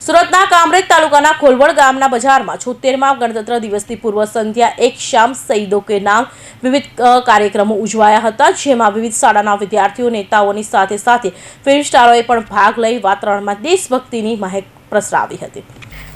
સુરતના કામરેજ તાલુકાના ખોલવડ ગામના બજારમાં છોતેરમાં ગણતંત્ર દિવસની પૂર્વ સંધ્યા એક શામ સઈદો કે નામ વિવિધ કાર્યક્રમો ઉજવાયા હતા, જેમાં વિવિધ શાળાના વિદ્યાર્થીઓ નેતાઓની સાથે સાથે ફિલ્મ સ્ટારોએ પણ ભાગ લઈ વાતાવરણમાં દેશભક્તિની મહેક પ્રસરાવી હતી.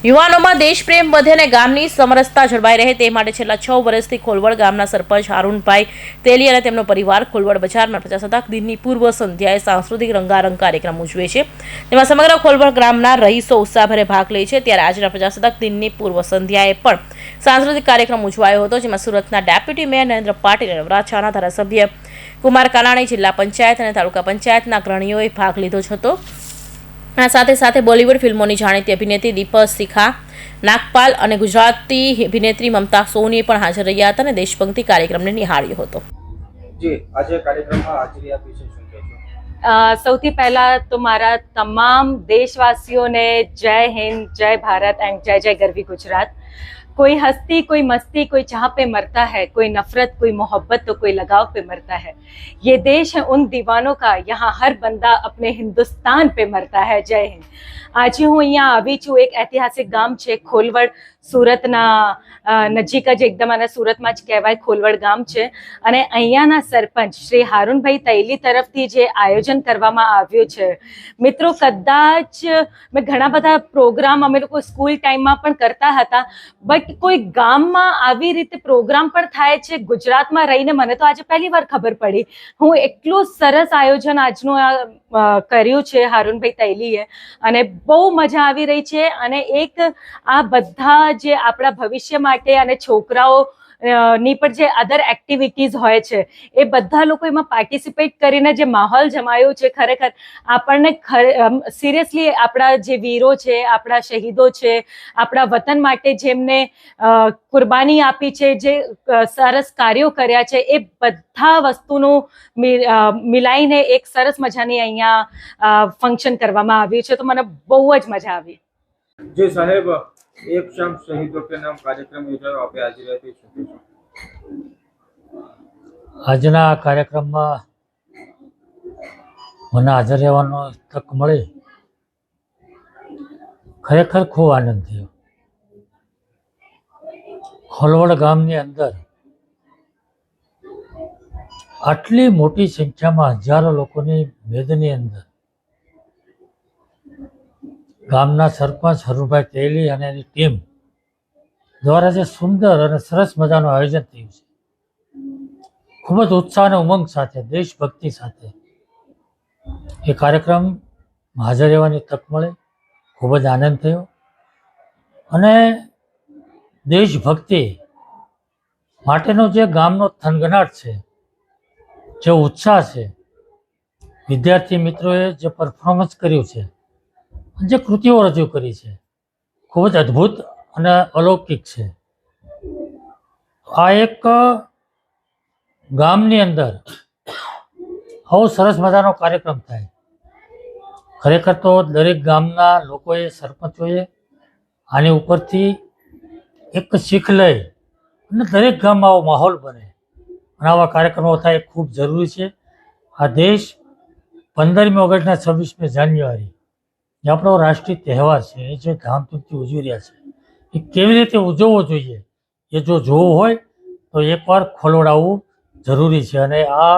યુવાનોમાં દેશપ્રેમ વધે અને ગામની સમરસતા જળવાઈ રહે તે માટે છેલ્લા છ વર્ષથી ખોલવડ ગામના સરપંચ હારૂનભાઈ તેલી અને તેમનો પરિવાર ખોલવડ બજારમાં પ્રજાસત્તાક દિનની પૂર્વ સંધ્યાએ સાંસ્કૃતિક રંગારંગ કાર્યક્રમ ઉજવે છે. તેમાં સમગ્ર ખોલવડ ગ્રામના રહીશો ઉત્સાહભરે ભાગ લે છે. ત્યારે આજના પ્રજાસત્તાક દિનની પૂર્વ સંધ્યાએ પણ સાંસ્કૃતિક કાર્યક્રમ ઉજવાયો હતો. જેમાં સુરતના ડેપ્યુટી મેયર નરેન્દ્ર પાટીલ અને વરાછાના ધારાસભ્ય કુમાર કાલાણી જિલ્લા પંચાયત અને તાલુકા પંચાયતના અગ્રણીઓએ ભાગ લીધો હતો. આ સાથે સાથે બોલિવૂડ ફિલ્મોની જાણીતી અભિનેત્રી દીપક શિખા નાગપાલ અને ગુજરાતી અભિનેત્રી મમતા સોની પણ હાજર રહ્યા હતા અને દેશભક્તિ કાર્યક્રમને નિહાળ્યો હતો. જી આજે કાર્યક્રમમાં હાજરી આપી છે શું કહેશો અ, સૌથી પહેલા તો મારા તમામ દેશવાસીઓને જય હિન્દ જય ભારત એન્ડ જય જય ગરવી ગુજરાત. कोई हस्ती, कोई मस्ती, कोई चाह पे मरता है, कोई नफरत, कोई मोहब्बत तो कोई लगाव पे मरता है। ये देश है उन दीवानों का, यहाँ हर बंदा अपने हिंदुस्तान पे मरता है। जय हिंद। आज ही हूँ यहाँ, अभी चू एक ऐतिहासिक गाँव छे खोलवड़। સુરતના નજીક જ એકદમ અને સુરતમાં જ કહેવાય ખોલવડ ગામ છે. અને અહીંયાના સરપંચ શ્રી હારૂનભાઈ તૈલી તરફથી જે આયોજન કરવામાં આવ્યું છે. મિત્રો, કદાચ મેં ઘણા બધા પ્રોગ્રામ અમે લોકો સ્કૂલ ટાઈમમાં પણ કરતા હતા, બટ કોઈ ગામમાં આવી રીતે પ્રોગ્રામ પણ થાય છે? ગુજરાતમાં રહીને મને તો આજે પહેલી વાર ખબર પડી. હું એટલું સરસ આયોજન આજનું આ કર્યું છે હારૂનભાઈ તૈલીએ. અને બહુ મજા આવી રહી છે. અને એક આ બધા જે આપણા ભવિષ્ય માટે અને છોકરાઓ ની પણ જે અધર એક્ટિવિટીઝ હોય છે, એ બધા લોકો એમાં પાર્ટિસિપેટ કરીને જે માહોલ જમાયો છે ખરેખર, આપણને સિરિયસલી આપણા જે વીરો છે, આપણા શહીદો છે, આપણા વતન માટે જેમને કુરબાની આપી છે, જે સરસ કાર્યો કર્યા છે, એ બધા વસ્તુનું મિલાઈને એક સરસ મજાની અહીંયા ફંક્શન કરવામાં આવ્યું છે. તો મને બહુ જ મજા આવી. જી સાહેબ એક શામ શહીદો કે નામ કાર્યક્રમ યોજાયો આપે હાજરી આપી શું કહેશો આજના કાર્યક્રમમાં મને હાજર રહેવાનો તક મળી. ખરેખર ખૂબ આનંદ થયો. ખોલવડ ગામની અંદર આટલી મોટી સંખ્યામાં હજારો લોકોની મેદની અંદર ગામના સરપંચ હરુભાઈ તેલી અને એની ટીમ દ્વારા જે સુંદર અને સરસ મજાનું આયોજન થયું છે. ખૂબ જ ઉત્સાહ અને ઉમંગ સાથે, દેશભક્તિ સાથે એ કાર્યક્રમ હાજર રહેવાની તક મળે, ખૂબ જ આનંદ થયો અને દેશભક્તિ માટેનો જે ગામનો થનગનાટ છે, જે ઉત્સાહ છે, વિદ્યાર્થી મિત્રોએ જે પરફોર્મન્સ કર્યું છે જે કૃતિઓ રજૂ કરી છે, ખૂબ જ અદ્ભુત અને અલૌકિક છે. આ એક ગામની અંદર આવો સરસ મજાનો કાર્યક્રમ થાય. ખરેખર તો દરેક ગામના લોકોએ સરપંચોએ આની ઉપરથી એક શીખ લઈ અને દરેક ગામમાં આવો માહોલ બને. અને આવા કાર્યક્રમો થાય ખૂબ જરૂરી છે. આ દેશ પંદરમી ઓગસ્ટના છવ્વીસમી જાન્યુઆરી જે આપણો રાષ્ટ્રીય તહેવાર છે જે ધામધૂમથી ઉજવી રહ્યા છે, એ કેવી રીતે ઉજવવો જોઈએ, એ જો જોવું હોય, તો એકવાર ખોલવડાવવું જરૂરી છે. અને આ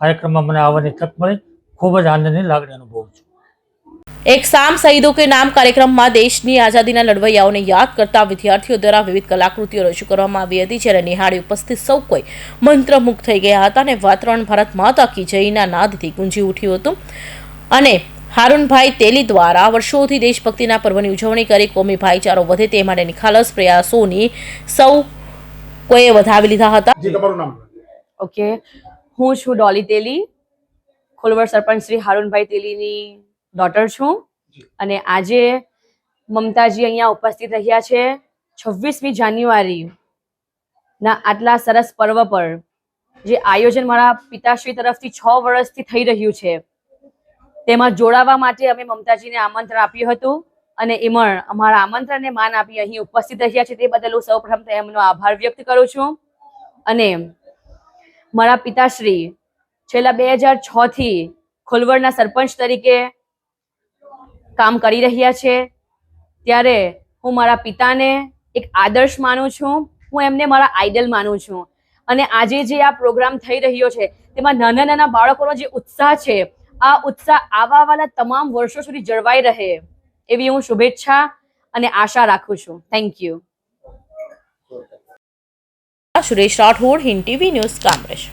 કાર્યક્રમમાં મને આવવાની તક મળી, ખૂબ જ આનંદની લાગણી અનુભવું છું. એક સામ શહીદો કે નામ કાર્યક્રમમાં દેશની આઝાદીના લડવૈયાઓને યાદ કરતા વિદ્યાર્થીઓ દ્વારા વિવિધ કલાકૃતિઓ રજૂ કરવામાં આવી હતી, જ્યારે નિહાળી ઉપસ્થિત સૌ કોઈ મંત્રમુગ્ધ થઈ ગયા હતા અને વાતાવરણ ભારત માતા કી જયના નાદથી ગુંજી ઉઠ્યું હતું. અને હારૂનભાઈ તેલી દ્વારા વર્ષોથી દેશભક્તિના પર્વની ઉજવણી કરી કોમી ભાઈચારો વધે તે માટે નિખાલસ પ્રયાસોની સૌ કોઈએ વધાવી લીધા હતા. જી તમારું નામ? ઓકે હું છું ડોલી તેલી ખોલવડ સરપંચ શ્રી હારૂનભાઈ તેલીની ડોટર છું. અને આજે મમતાજી અહીંયા ઉપસ્થિત રહ્યા છે છવ્વીસમી જાન્યુઆરી ના આટલા સરસ પર્વ પર જે આયોજન મારા પિતાશ્રી તરફથી છ વર્ષથી થઈ રહ્યું છે. તેમાં જોડાવા માટે અમે મમતાજીને આમંત્રણ આપ્યું હતું અને એમાં અમારા આમંત્રણને માન આપી અહીં ઉપસ્થિત રહ્યા છે તે બદલ હું સૌપ્રથમ એમનો આભાર વ્યક્ત કરું છું. અને મારા પિતાશ્રી છેલ્લા બે હજાર છથી ખોલવડના સરપંચ તરીકે કામ કરી રહ્યા છે. ત્યારે હું મારા પિતાને એક આદર્શ માનું છું. હું એમને મારા આઈડલ માનું છું. અને આજે જે આ પ્રોગ્રામ થઈ રહ્યો છે, તેમાં નાના નાના બાળકોનો જે ઉત્સાહ છે આ ઉત્સાહ આવા વાલા તમામ વર્ષો સુધી જળવાઈ રહે એવી હું શુભેચ્છા અને આશા રાખું છું. Thank you Suresh Rathod, Hind TV news, Kamrej.